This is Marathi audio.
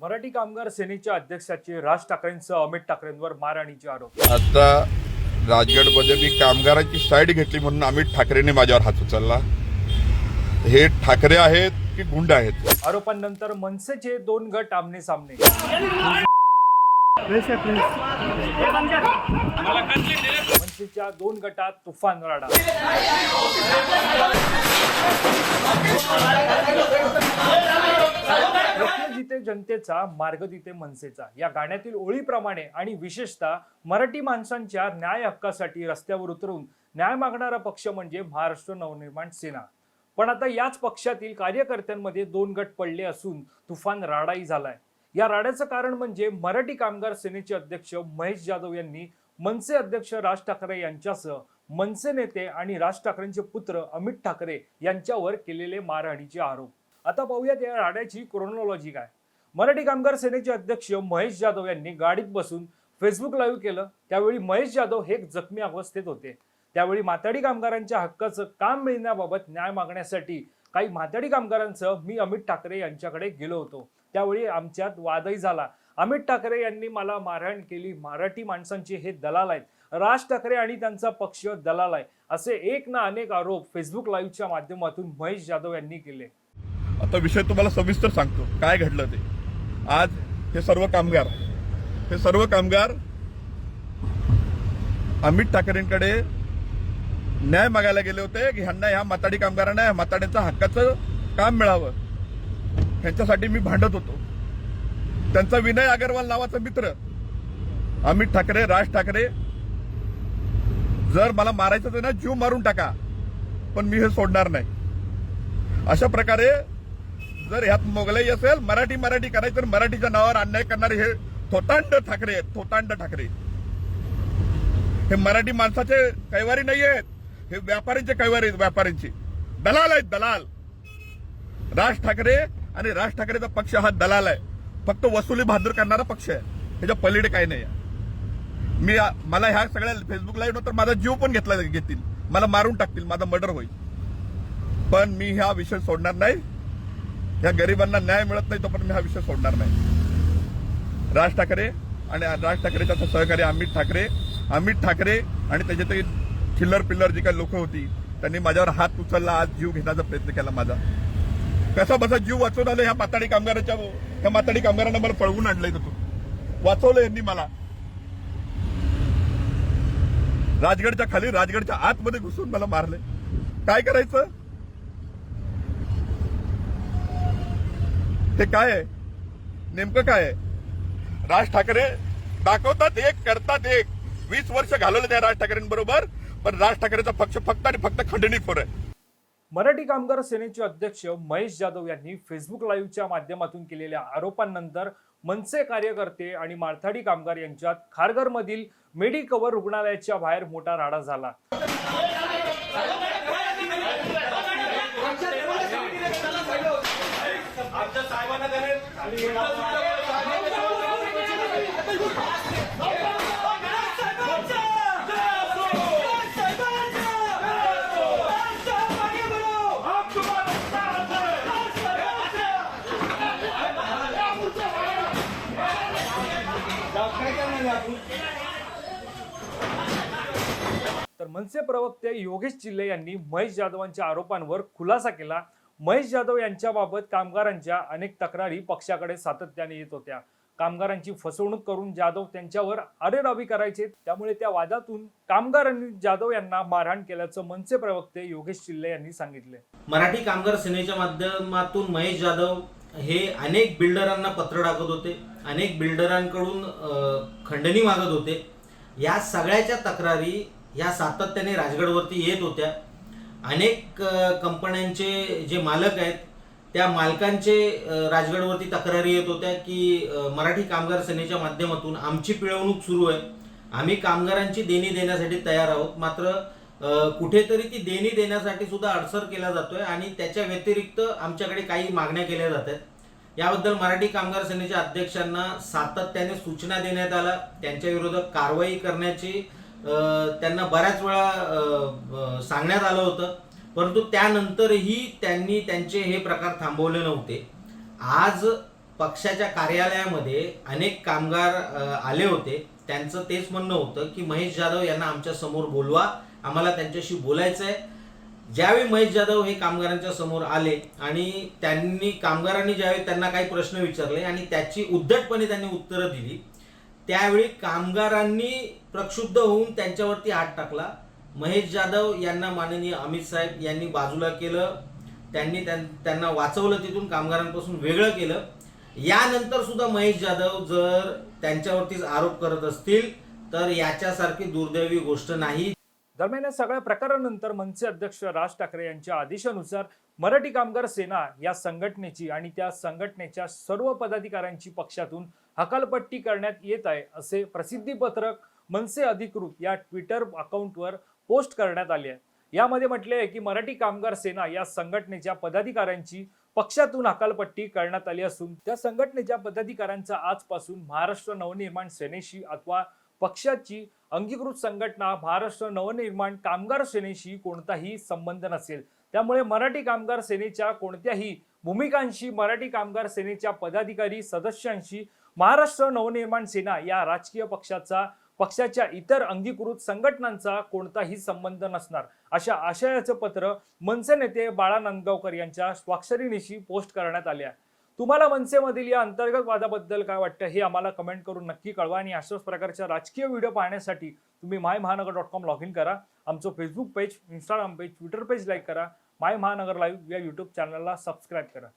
मराठी कामगार सेनेच्या अध्यक्षाचे राज ठाकरेंसह अमित ठाकरेंवर मारहाणीचे आरोप. आता राजगडमध्ये मी कामगारांची साईड घेतली म्हणून अमित ठाकरेंनी माझ्यावर हात उचलला. हे ठाकरे आहेत की गुंड आहेत? आरोपांनंतर मनसेचे दोन गट आमने सामने मनसेच्या दोन गटात तुफान राडा जनतेचा मार्ग तिथे मनसेचा. या गाण्यातील ओळीप्रमाणे आणि विशेषतः मराठी माणसांच्या न्याय हक्कासाठी रस्त्यावर उतरून न्याय मागणारा पक्ष म्हणजे महाराष्ट्र नवनिर्माण सेना. पण आता याच पक्षातील कार्यकर्त्यांमध्ये दोन गट पडले असून तुफान राडाही झालाय. या राड्याचं कारण म्हणजे मराठी कामगार सेनेचे अध्यक्ष महेश जाधव यांनी मनसे अध्यक्ष राज ठाकरे यांच्यासह मनसे नेते आणि राज ठाकरेंचे पुत्र अमित ठाकरे यांच्यावर केलेले मारहाणीचे आरोप. आता पाहूयात या राड्याची क्रोनॉलॉजी काय. मराठी कामगार सेनेचे अध्यक्ष महेश जाधव यांनी गाडीत बसून फेसबुक लाईव्ह केलं. त्यावेळी महेश जाधव हे जखमी अवस्थेत होते. त्यावेळी माथाडी कामगारांच्या हक्काचं काम मिळण्याबाबत न्याय मागण्यासाठी काही माथाडी कामगारांसह मी अमित ठाकरे यांच्याकडे गेलो होतो. त्यावेळी आमच्यात वादही झाला. अमित ठाकरे यांनी मला मारहाण केली. मराठी माणसांचे हे दलाल आहेत. राज ठाकरे आणि त्यांचा पक्ष दलाल आहे. असे एक ना अनेक आरोप फेसबुक लाईव्हच्या माध्यमातून महेश जाधव यांनी केले. आता विषय तुम्हाला सविस्तर सांगतो. काय घडलं ते? आज हे सर्व कामगार हे सर्व कामगार अमित ठाकरेंकडे न्याय मागायला गेले होते की ह्यांना ह्या माताडी कामगारांना ह्या माताड्यांचं हक्काचं काम मिळावं. ह्यांच्यासाठी मी भांडत होतो. त्यांचा विनय अगरवाल नावाचा मित्र अमित ठाकरे राज ठाकरे जर मला मारायचं तर ना जीव मारून टाका पण मी हे सोडणार नाही. अशा प्रकारे जर ह्यात मोगलाई असेल मराठी मराठी करायचं तर मराठीच्या नावावर अन्याय करणारे हे थोतांड ठाकरे आहेत थोतांड ठाकरे. हे मराठी माणसाचे कैवारी नाही आहेत हे व्यापाऱ्यांचे कैवारी आहेत व्यापाऱ्यांचे. दलाल आहेत दलाल. राज ठाकरे आणि राज ठाकरेचा पक्ष हा दलाल आहे. फक्त वसुली बहादूर करणारा पक्ष आहे. ह्याच्या पलीकडे काही नाही आहे. मी मला ह्या सगळ्या फेसबुक लाईव्ह तर माझा जीव पण घेतला घेतील. मला मारून टाकतील माझा मर्डर होईल. पण मी हा विषय सोडणार नाही. या गरिबांना न्याय मिळत नाही तोपर्यंत मी हा विषय सोडणार नाही. राज ठाकरे आणि राज ठाकरे त्याचा सहकारी अमित ठाकरे अमित ठाकरे आणि त्याचे ते चिल्लर पिल्लर जी काही लोक होती त्यांनी माझ्यावर हात उचलला आज जीव घेण्याचा प्रयत्न केला माझा. कसा बसा जीव वाचवून आलं ह्या माताडी कामगाराच्या ह्या माताडी कामगारांना मला पळवून आणलंय तो वाचवलं यांनी मला. राजगडच्या खाली राजगडच्या आतमध्ये घुसून मला मारले काय करायचं? ते काय आहे? नेमकं काय आहे? राज ठाकरे दाखवतात एक करतात एक. वीस वर्ष घालवलं त्या राज ठाकरेंबरोबर पण राज ठाकरेचा पक्ष फक्त आणि फक्त खंडणीखोर आहे. मराठी कामगार सेनेचे अध्यक्ष महेश जाधव यांनी फेसबुक लाईव्हच्या माध्यमातून केलेल्या आरोपांनंतर मनसे कार्यकर्ते आणि मारथाडी कामगार यांच्यात खारघरमधील मेडिकवर रुग्णालयाच्या बाहेर मोठा राडा झाला. तर मनसे प्रवक्ते योगेश चिल्ले यांनी महेश जाधवांच्या आरोपांवर खुलासा केला. महेश जाधव यांच्याबाबत कामगारांच्या अनेक तक्रारी पक्षाकडे सातत्याने येत होत्या. कामगारांची फसवणूक करून जाधव त्यांच्यावर अरेरावी करायचे. त्यामुळे त्या वादातून कामगारांनी जाधव यांना मारहाण केल्याचं मनसे प्रवक्ते योगेश चिल्ले यांनी सांगितले. मराठी कामगार सेनेच्या माध्यमातून महेश जाधव हे अनेक बिल्डरांना पत्र टाकत होते. अनेक बिल्डरांकडून खंडणी मागत होते. या सगळ्याच्या तक्रारी या सातत्याने राजगडवरती येत होत्या. अनेक कंपन्यांचे जे मालक आहेत त्या मालकांचे राजगडवरती तक्रारी येत होत्या की मराठी कामगार सेनेच्या माध्यमातून आमची पिळवणूक सुरू आहे. आम्ही कामगारांची देणी देण्यासाठी तयार आहोत. मात्र कुठेतरी ती देणी देण्यासाठी सुद्धा अडसर केला जातोय आणि त्याच्या व्यतिरिक्त आमच्याकडे काही मागण्या केल्या जात आहेत. याबद्दल मराठी कामगार सेनेच्या अध्यक्षांना सातत्याने सूचना देण्यात आल्या. त्यांच्या विरोधात कारवाई करण्याची त्यांना बऱ्याच वेळा सांगण्यात आलं होतं. परंतु त्यानंतरही त्यांनी त्यांचे हे प्रकार थांबवले नव्हते. आज पक्षाच्या कार्यालयामध्ये अनेक कामगार आले होते. त्यांचं तेच म्हणणं होतं की महेश जाधव यांना आमच्यासमोर बोलवा. आम्हाला त्यांच्याशी बोलायचं आहे ज्यावेळी महेश जाधव हे कामगारांच्या समोर आले आणि त्यांनी कामगारांनी ज्यावेळी त्यांना काही प्रश्न विचारले आणि त्याची उद्धटपणे त्यांनी उत्तरं दिली त्यावेळी कामगारांनी प्रक्षुब्ध होऊन त्यांच्यावरती हात टाकला. महेश जाधव यांना माननीय अमित साहेब यांनी बाजूला केलं. त्यांनी त्यांना वाचवलं तिथून कामगारांपासून वेगळं केलं. यानंतर सुद्धा महेश जाधव जर त्यांच्यावरतीच आरोप करत असतील तर याच्यासारखी दुर्दैवी गोष्ट नाही. दरम्यान या सगळ्या प्रकारानंतर मनसे अध्यक्ष राज ठाकरे यांच्या आदेशानुसार मराठी कामगार सेना या संघटनेची आणि त्या संघटनेच्या सर्व पदाधिकाऱ्यांची पक्षातून हकालपट्टी करण्यात येत आहे असे प्रसिद्धीपत्रक मनसे अधिकृत या ट्विटर अकाउंटवर पोस्ट करण्यात आले आहे. यामध्ये म्हटले आहे की मराठी कामगार सेना या संघटनेच्या पदाधिकाऱ्यांची पक्षातून हकालपट्टी करण्यात आली असून त्या संघटनेच्या पदाधिकाऱ्यांचा आजपासून महाराष्ट्र नवनिर्माण सेनेशी अथवा पक्षाची अंगीकृत संघटना महाराष्ट्र नवनिर्माण कामगार सेनेशी कोणताही संबंध नसेल. त्यामुळे मराठी कामगार सेनेच्या कोणत्याही भूमिकांशी मराठी कामगार सेनेच्या पदाधिकारी सदस्यांशी महाराष्ट्र नवनिर्माण सेना या राजकीय पक्षाचा पक्षाच्या इतर अंगीकृत संघटनांचा कोणताही संबंध नसणार अशा आशयाचं पत्र मनसे नेते बाळा नांदगावकर यांच्या स्वाक्षरीनिशी पोस्ट करण्यात आले आहे. तुम्हाला मनसेमधील या अंतर्गत वादाबद्दल काय वाटतं हे आम्हाला कमेंट करून नक्की कळवा आणि अशाच प्रकारच्या राजकीय व्हिडिओ पाहण्यासाठी तुम्ही माय महानगर डॉट कॉम लॉग इन करा. आमचं Facebook page Instagram page Twitter page like करा. माय महानगर लाईव्ह या यूट्यूब चॅनलला सबस्क्राईब करा.